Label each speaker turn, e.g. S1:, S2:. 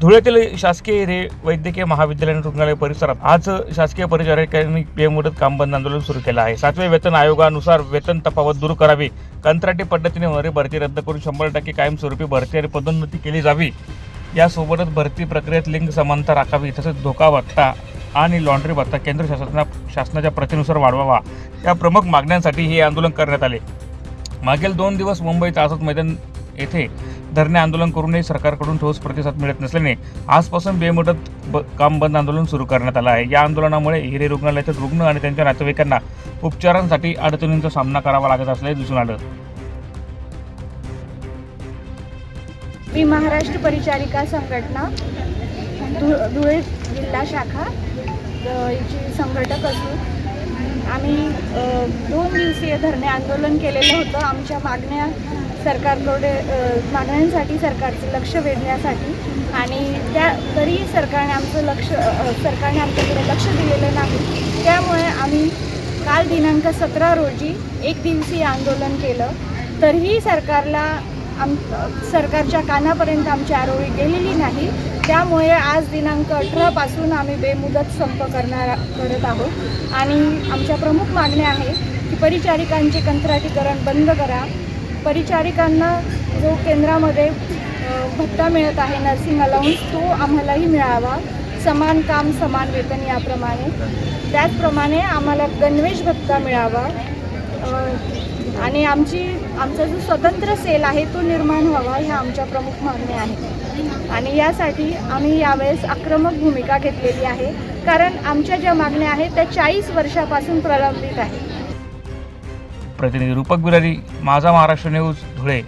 S1: धुळ्यातील शासकीय रे वैद्यकीय महाविद्यालय आणि रुग्णालय परिसरात आज शासकीय परिचारिकांनी बेमुदत काम बंद आंदोलन सुरू केलं आहे. सातव्या वेतन आयोगानुसार वेतन तफावत दूर करावी कंत्राटी पद्धतीने होणारी भरती रद्द करून शंभर टक्के कायमस्वरूपी भरती आणि पदोन्नती केली जावी. यासोबतच भरती प्रक्रियेत लिंग समानता राखावी तसेच धोका भत्ता आणि लॉन्ड्री भत्ता केंद्र शासना शासनाच्या प्रतीनुसार वाढवावा. या प्रमुख मागण्यांसाठी हे आंदोलन करण्यात आले. मागील दोन दिवस मुंबईत आझाद मैदान येथे धरणे आंदोलन करूनही सरकारकडून ठोस प्रतिसाद मिळत नसल्याने आजपासून बेमुदत ब काम बंद आंदोलन सुरू करण्यात आलं आहे. या आंदोलनामुळे हिरे रुग्णालयातील रुग्ण आणि त्यांच्या नातेवाईकांना उपचारांसाठी अडचणींचा सामना करावा लागत असल्याचे दिसून आलं.
S2: मी महाराष्ट्र परिचारिका संघटना धुळे जिल्हा शाखा संघटक असून आम्ही दोन दिवसीय धरणे आंदोलन केलेलं होतं आमच्या मागण्या सरकारकडे मागण्यांसाठी सरकारचं लक्ष वेधण्यासाठी. आणि त्या तरी सरकारने आमचं लक्ष सरकारने आमच्याकडे लक्ष दिलेलं नाही. त्यामुळे आम्ही काल दिनांक सतरा रोजी एक दिवसीय आंदोलन केलं. तरीही सरकारला आम सरकारच्या कानापर्यंत आमची आरोळी गेलेली नाही. त्यामुळे आज दिनांक अठरापासून आम्ही बेमुदत संप करणार करत आहोत. आणि आमच्या प्रमुख मागण्या आहे की परिचारिकांचे कंत्राटीकरण बंद करा. परिचारिकांना जो केंद्रामध्ये भत्ता मिळत आहे नर्सिंग अलाउन्स तो आम्हालाही मिळावा. समान काम समान वेतन याप्रमाणे. त्याचप्रमाणे आम्हाला गणवेश भत्ता मिळावा. आणि आमची आमचा जो स्वतंत्र सेल आहे तो निर्माण व्हावा ह्या आमच्या प्रमुख मागण्या आहेत. आणि यासाठी आम्ही यावेळेस आक्रमक भूमिका घेतलेली आहे. कारण आमच्या ज्या मागण्या आहेत त्या चाळीस वर्षापासून प्रलंबित आहेत.
S1: प्रतिनिधी रूपक बिरारी माझा महाराष्ट्र न्यूज धुळे.